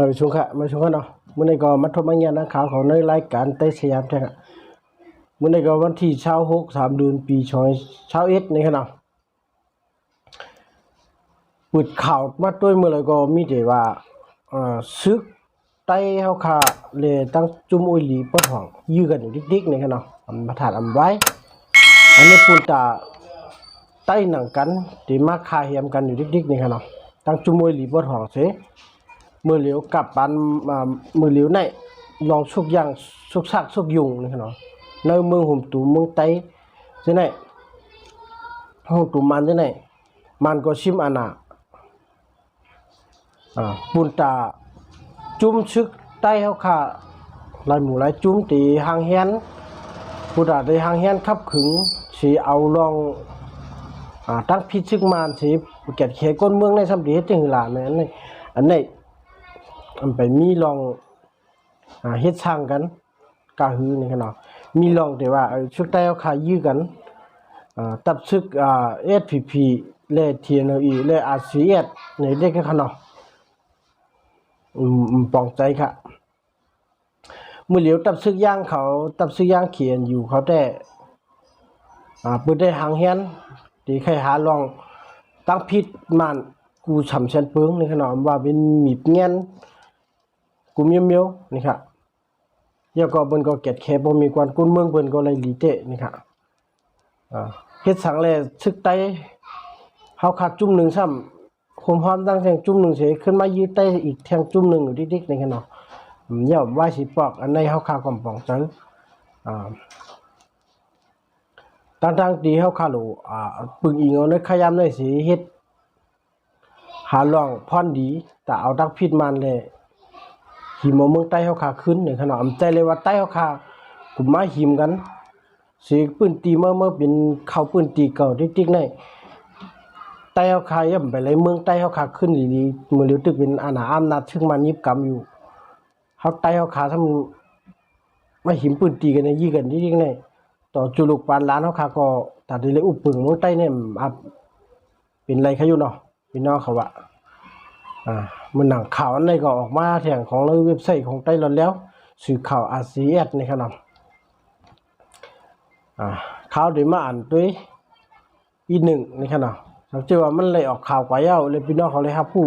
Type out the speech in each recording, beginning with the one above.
มาชงค่ะมาชงกันเนาะมื้อนี้ก็มาทบมาเงียนนักข่าวของในรายการใต้สยามแท้ค่ะมื้อนี้ก็วันที่26 3เดือนปี21นี่ค่ะเนาะปิดข่าวมาด้วยมื้อแล้วก็มีแต่ว่าเอ่อซึกใต้เฮาค่ะเลยตั้งจุ่มอุยหลีปดห้องยื้อกันอยู่ดิกๆนี่ค่ะเนาะอำมาถาดอำไว้ อันนี้ปูนตาใต้หนังกันที่มาคาเหียมกันอยู่ดิกๆนี่ค่ะเนาะตั้งจุ่มอุยหลีปดห้องเส มือเหลียวกลับปันมือเหลียวในลองสุกย่างสุกซักสุกยุงนี่เนาะในเมืองหุ่มตูเมืองไต้จังได๋หุ่มตูมันจังได๋มันก็ชิมอานาอ่าปุนตาจุ่มชึกใต้เฮาค่ะลายหมูลายจุ่มตีหางเฮียนผู้ตาได้หางเฮียนขับขึงสิเอาลองอ่าตั้งพิชึกมานสิเก็ดเขก้นเมืองในสำดีเฮ็ดจังหลาแม่นนี่อันนี้ มันไปมีลองเฮ็ดช่างกันกะฮือนี่ขนาดมีลองแต่ว่าชุดใต้เอาขายื้อกันตับซึกเอ่า SPP และ TNE และ RCS ในเด็กขนาดอืมอืมปองใจค่ะมือเหลียวตับซึกย่างเขาตับซึกย่างเขียนอยู่เขาแต่ปืนได้หางเฮียนตีใครหาลองตั้งพิษมันกูฉ่ำเชนเปิงนี่ขนาดว่าเป็นหมีบเงี้ยน กูมีเมียวนี่ค่ะเยวก็เบิ่นก็เก็ดแค่บ่มีกวนกุนเมืองเบิ่นก็เลยหลีเตะนี่ค่ะอ่าเฮ็ดสังแลซึกไตเฮาขาดจุ่มหนึ่งซ้ำโคมหอมตั้งแทงจุ่มหนึ่งเสยขึ้นมายืดไตอีกแทงจุ่มหนึ่งอยู่ดิกๆนี่ค่ะเนาะอืมเดี๋ยวว่าสิปอกอันในเฮาขาก่อมปองจังอ่าตั้งๆที่เฮาขาโลอ่าปึงอีงเอาในขยามในสิเฮ็ดหาล่องพรดีแต่เอาดักพิษมันเลย หิมเอาเมืองใต้เฮาขาขึ้นในขณะอำใจเลยว่าใต้เฮาขากลุ่มมาหิมกันสิปืนตีเมื่อเมื่อเป็นเข้าปืนตีเก่าติ๊กๆในใต้เฮาขาย่ำไปเลยเมืองใต้เฮาขาขึ้นดีๆมื้อเหลียวตึกเป็นอาณาอำนาจซึ่งมันยิบกรรมอยู่เฮาใต้เฮาขาทำมาหิมปืนตีกันในยี่กันติ๊กๆในต่อจุลุกปานล้านเฮาขาก็ตัดเลยอุปปึงเมืองใต้เนี่ยอับเป็นไรเขาอยู่เนาะพี่น้องเขาว่า อ่ามันหนังข่าวอันใดก็ออกมาแถงของเลยเว็บไซต์ของไต้หวันแล้ว สื่อข่าวอาซีเอสในขณะอ่าข่าวเดี๋ยวมาอ่านด้วยอีหนึ่งในขณะสังเกตว่ามันเลยออกข่าวกว่าเย้าเลยพี่น้องเขาเลยครับผู้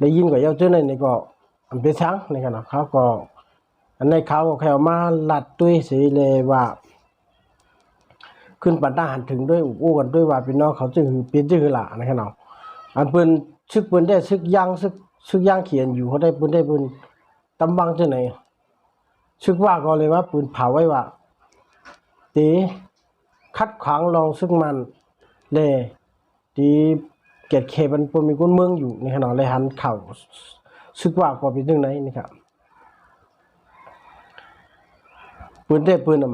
ได้ยินกว่าเย้าเจ้าในนี่ก็อันเป็นช้างในขณะเขาก็อันในข่าวก็แค่เอามาลัดด้วยสีเลยว่า ขึ้นปันตาหันถึงด้วยอุกู้กันด้วยว่าพี่น้องเขาจึงหือเปลี่ยนจึงหือหละในขณะอันเปิ้น ชึกเปิ้นได้ชึกย่างชึกชึกย่างเขียนอยู่เขาได้ปิ้นได้ปิ้นตำบังจังไหนชึกว่าก็เลยว่าปืนเผาไว้ว่าตีคัดขวางลองซึ่งมันแลยตีเกตเขมันบ่มีคนเมืองอยู่นี่ขนาดเลยหันเข้าชึกว่าก็เป็นจังไหนนี่ครับปืนได้ปืนน่ะ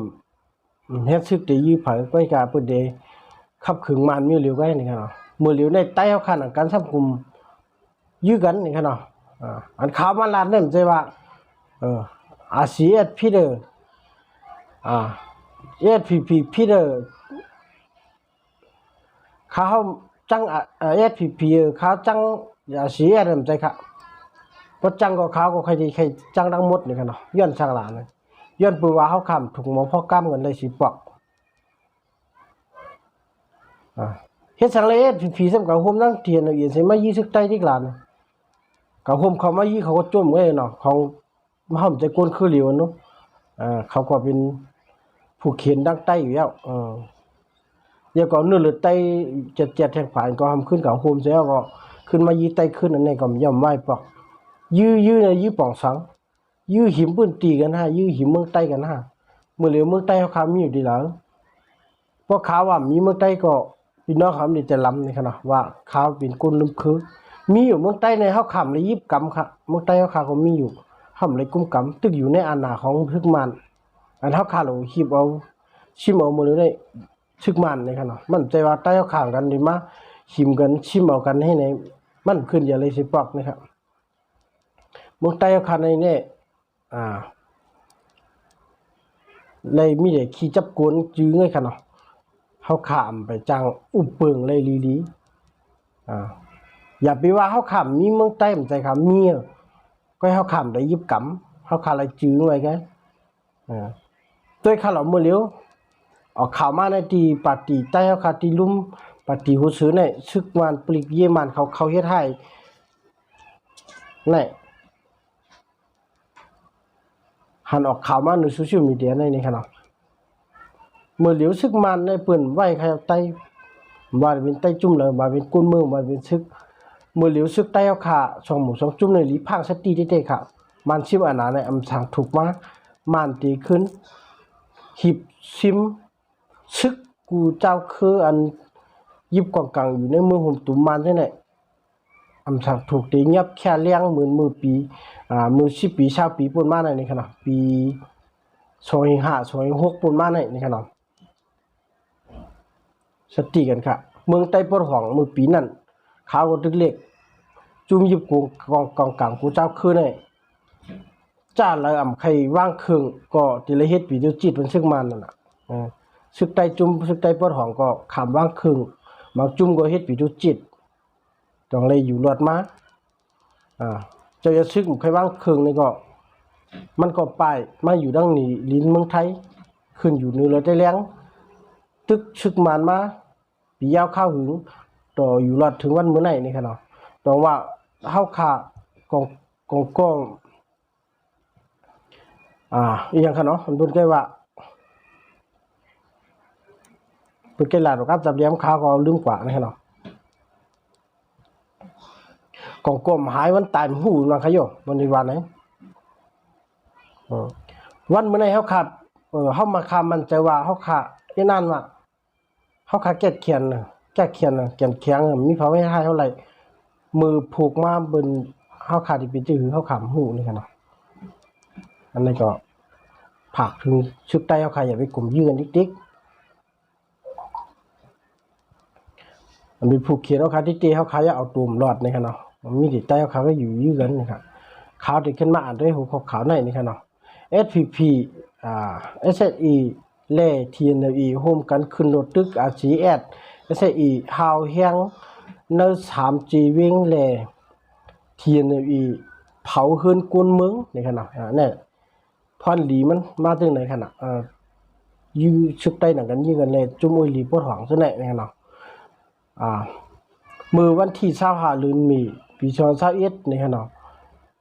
เฮ็ดชึกได้ยื้อเผยไว้กาปืนได้ขับขึงมันมีเหลียวไว้นี่ครับ มือเหลียวในใต้เอาขันการสับกลุ่มยื้อกันนี่ครับเนาะอ่าอันข่าวมาลาดนั่นใช่ว่าเอออาซีเอสพีเดอร์อ่าเอสพีพีพีเดอร์เขาจังเอสพีพีเขาจังอาซีเอสนั่นใช่ครับเพราะจังก็เขาก็ใครดีใครจังทั้งหมดนี่ครับเนาะย้อนช่างหลานนะย้อนปืว่าเขาคำถูกหมอพ่อกล้ามกันเลยสิปอกอ่า เฮ็ดสังเลยเอ็ดผีสำกับโฮมนั่งเทียนเอาเอียนใส่มายี่สึกใต้ที่กลานกับโฮมเขามายี่เขาก็จมไว้เนาะของมาห่มใจกวนคือเหลียวเนาะอ่าเขาก็เป็นผู้เขียนดังใต้อยู่แล้วเออเดี๋ยวก็เนื้อหรือใต้เจ็ดเจ็ดแทงผ่านก็ทำขึ้นกับโฮมเสียก็ขึ้นมายี่ใต้ขึ้นอันนี้ก็ย่อมไหวปอก ยื้อยื้อในยื้อป่องสัง ยื้อหิมปืนตีกันฮะยื้อหิมเมืองใต้กันฮะเมื่อเหลียวเมืองใต้เขาคามีอยู่ดีหลังเพราะขาว่ามีเมืองใต้ก็ พี่น้องเขานี่จะล้ำนี่ครับเนาะว่าข้าวเป็นกุนลืมคือ มีอยู่เมืองใต้ในเฮาขำเลยยิบกำครับเมืองใต้เฮาขาก็มีอยู่ขำเลยกุ้มกำตึกอยู่ในอาณาของทึกมันอันเฮาขาหลคีบเอาชิมเอามือเลยทึกมันนี่ครับเนาะมันใจว่าใต้เฮาข้างกันดีมาชิมกันชิมเอากันให้ในมันขึ้นอย่าเลยสิปอกนะครับเมืองใต้เฮาขาในเนี่ยอ่าเลยมีแต่ขี้จับกวนจื้อไงครับเนาะ เฮาขามไปจังอุบเปิงเลยลีลีอ่าอย่าไปว่าเฮาขามมีเมืองใต้มใจครับมีก็เฮาขำได้ยิบกำเฮาขาอะไรจื้อไว้กันอ่าด้วยข้าเหล่ามือเลียวออกข่าวมาในตีปาตีใต้เฮาขาตีลุ่มปาตีหูซื้อเนี่ยซึกมันปลิกเยมันเขาเขาเฮ็ดให้นี่หันออกข่าวมาในโซเชียลมีเดียในนี่ขนาด มือเหลียวซึกมันในเปิ้นไหว้ใครใต้ว่าเป็นใต้จุ่มเลยว่าเป็นก้นมือว่าเป็นซึกมือเหลียวซึกใต้เอาขาสองหมูสองจุ่มในหลีพังสตีเด้ๆค่ะมันชิมอานาในอำสังถูกมามันตีขึ้นหิบซิมซึกกูเจ้าคืออันยิบกองกลางอยู่ในมือหุ่มตุ่มมันใช่ไหมอำสังถูกตีเงียบแค่เลี้ยงหมื่นมือปีอ่ามือสิบปีชาวปีปุ่นมาในนี่ขนาดปีสองห้าสองหกปุ่นมาในนี่ขนาด สติกันค่ะ เมืองใต้ปดห้องมือปีนั่นขาวก็ตึกเล็กจุ่มยิบกูกองกองกลางกูเจ้าคือในจ้าละอ่ำใครว่างเครื่องก็ติละเฮ็ดปีเดียวจิตมันซึกมันนั่นน่ะซึกใต้จุ่มซึกใต้ปอดหองก็ขามว่างเครื่องบางจุ่มก็เฮ็ดปีเดียวจิตต้องเลยอยู่รอดมาอ่าเจ้าจะซึกใครว่างเครื่องนี่ก็ มันก็ไปมาอยู่ดังนี้ลิ้นเมืองไทยขึ้นอยู่เหนือเราได้แรงตึกซึกมันมา ปียาวข้าวหึงต่ออยู่รอดถึงวันมื้อไหนนี่ค่ะเนาะต้องว่าเฮาขากองกองกองอ่าอีหยังคะเนาะมันเป็นแค่ว่าเป็นแค่หลาดครับจับเลี้ยมค้าวก็ลืมกว่านะเนาะกองกลมหายวันตายมันหูนังขยโยวันนี้วันไหนวันเมื่อไหร่เฮาขับเออเฮามาคามันใจว่าเฮาขาไอ้นั่นว่า เฮาขาแก้เขียนน่ะแก้เขียนน่ะเขียนเคียงน่ะมีพอไม่ให้เท่าไหร่มือผูกมาบนเฮาขาที่เป็นจื้อเฮาขำหูนี่ค่ะเนาะอันนี้ก็ผักถึงชุดใต้เอาใครอย่าไปกลุ่มยืนดิ๊กมันเป็นผูกเขียนเอาคาที่เตเขาขาอย่าเอาตุ่มรอดนี่ครับเนาะมันมีติดใต้เอาขาก็อยู่ยืนนะครับขาวติดขึ้นมาอ่านด้วยหัวขาวๆหน่อยนี่ครับเนาะ SPP อ่า SSE เล่ TNE โฮมกันขึ้นรถตึก RCS SSE ฮาวเฮียงเนอ 3G วิ่งเล่ TNE เผาเฮือนกวนเมืองในขณะเนี่ยพรหลีมันมาถึงไหนขณะอ่ายื้อชุดใต้หนังกันยื้อกันเลยจุ่มอุยหลีปวดหวังซะไหนในขณะอ่ามือวันที่25ลืนมีปีชอน21ในขณะ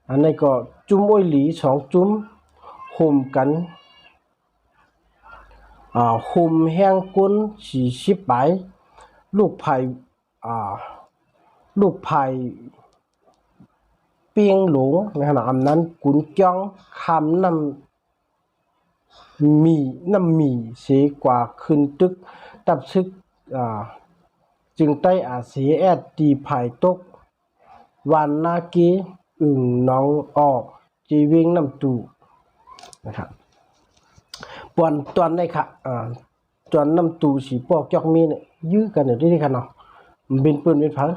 อันนี้ก็จุ่มอุยหลีสองจุ่มห่มกัน อ่าห่มแห้งก้น40ใบลูกไผ่อ่าลูกไผ่เปียงหลงในขณะอำนั้นกุนจ้องคำนำมีนำมีเสียกว่าขึ้นตึกตับซึกอ่าจึงใต้อาเสียแอดตีภายตก วันนาเกอึ่งน้องออกจีวิ่งนำตูนะครับ ปวนตอนได้ค่ะอ่าตอนน้ำตูสีปอกจอกมีเนี่ยยื้อกันอยู่ที่นี่ค่ะเนาะมันเป็นปืนเป็นพัง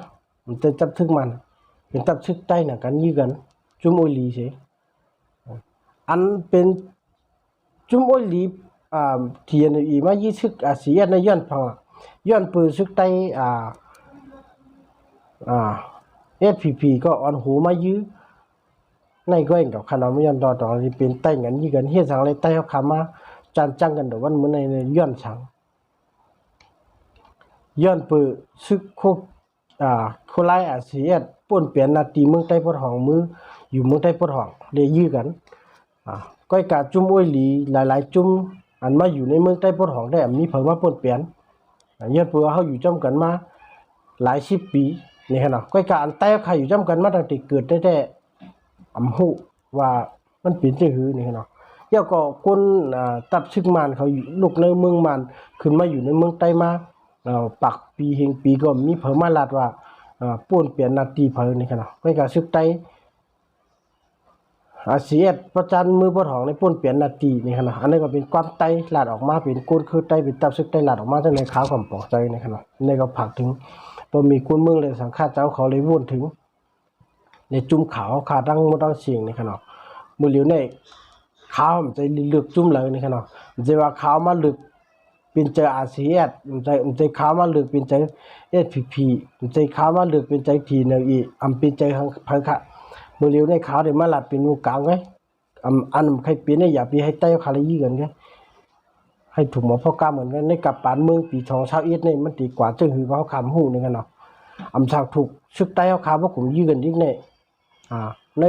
มันจะจับทึกมันเป็นตับชึกใต้หนังกันยื้อกันจุ่มโอลีเฉยอันเป็นจุ่มโอลีอ่าเทียนอีมายี่ชึกอาเซียนในย้อนพังอะย้อนปืนชึกใต้อ่าอ่าเอสพีพีก็ออนหูมายื้อในก็เองกับขนมย้อนต่อต่อที่เป็นใต้กันยื้อกันเฮ็ดสังเลยใต้เขาขามา จานจังกันเดวันมื้อในในย้อนสังย้อนปืนชึกครบอ่าโคไลอาเซียนป่นเปลี่ยนนาตีเมืองใต้ปดห้องมืออยู่เมืองใต้ปดห้องได้ยื้อกันอ่าก้อยกาจุ่มอ้วยหลีหลาย ๆ จุ่มอันมาอยู่ในเมืองใต้ปดห้องได้อันมีเพิ่นมาป่นเปลี่ยนย้อนเพื่อเฮาอยู่จ้ำกันมาหลายสิบปีนี่ฮะเนาะก้อยกาอันใต้ใครอยู่จ้ำกันมาตั้งแต่เกิดได้แต่อำฮู้ว่ามันเป็นจังหือนี่ฮะเนาะ เดี๋ยวก็คนตับชึกมานเขาลูกในเมืองมานขึ้นมาอยู่ในเมืองใต้มาปักปีเฮงปีก็มีเผอมาลาดว่าเอ่อป่วนเปลี่ยนนาทีเผอนี่กันเนาะก็การซึกไตอาเซียนประจันมือบ่ถองในป่วนเปลี่ยนนาทีนี่กันาะอันนี้ก็เป็นความไตลาดออกมาเป็นก้นคือไตเป็นตับซึกไตลาดออกมาจังในขาวกับปอกใจนี่กันาะนี่ก็ผักถึงบ่มีก้นเมืองเลยสังฆาเจ้าเขาเลยวุ่นถึง ในจุ่มขาวขาดังมดังเสียงนี่กันาะมือเหลียวใน ขาวมันจะลือกจุ่มเลยนี่กันเนาะมันจะว่าขาวมาลึกเป็นใจอาเซียนมันใจมันใจขาวมาลือกเป็นใจเอสพีพีมันใจขาวมาลือกเป็นใจทีเนอีอำเป็นใจทางพังคะมือเร็วในขาวเดี๋ยวมาหลัดเป็นงูกลางไว้อันอันใครเปลี่ยนเนี่ยอย่าไปให้ใต้คารายี่กันไงให้ถูกหมอพ่อกล้าเหมือนกันในกับปานเมืองปีทองชาวเอ็ดนี่มันดีกว่าจึงหือว่าเขาคำหูนี่กันเนาะอำชาวถูกชึกใต้เขาคาว่าผมยี่กันยิ่งเนี่ยอ่าใน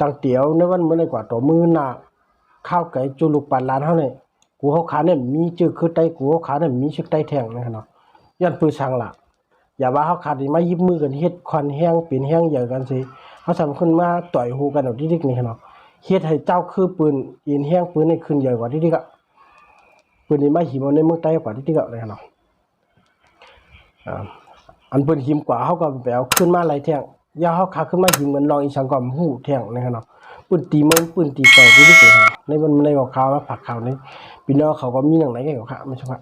ตั้งเตี๋ยวในวันเมื่อในกว่าต่อมือหนาข้าวไก่จุลุกปานลานเท่าเนี่ยกูเขาขาเนี่ยมีจื้อคือใต้กูเขาขาเนี่ยมีชึกใต้แทงนะครับเนาะย้อนปืนช่างละอย่าว่าเขาขาดีไมายิบมือกันเฮ็ดควันแห้งป็นแห้งใหญ่กันสิเขาสำขึ้นมาต่อยหูกันเอาดิกๆนี่เนาะเฮ็ดให้เจ้าคือปืนอินแห้งปืนนี่ขึ้นใหญ่กว่าดิกๆอะปืนนี่มาหิมเอาในเมืองใต้กว่าดิกๆอะเลยเนาะอันปืนหิมกว่าเขาก็ไปเอาขึ้นมาหลแทง ยาเขาขาขึ้นมาหิงเหมือนลองอีสังกอมหูแท่งนะครับเนาะปืนตีเมันปืนตีต่อดิกๆเลยเนาะในมันในของเขาว่าผักเขานี่พี่น้องเขาก็มีหนังไหนกันกับเขาไม่ใช่ครับ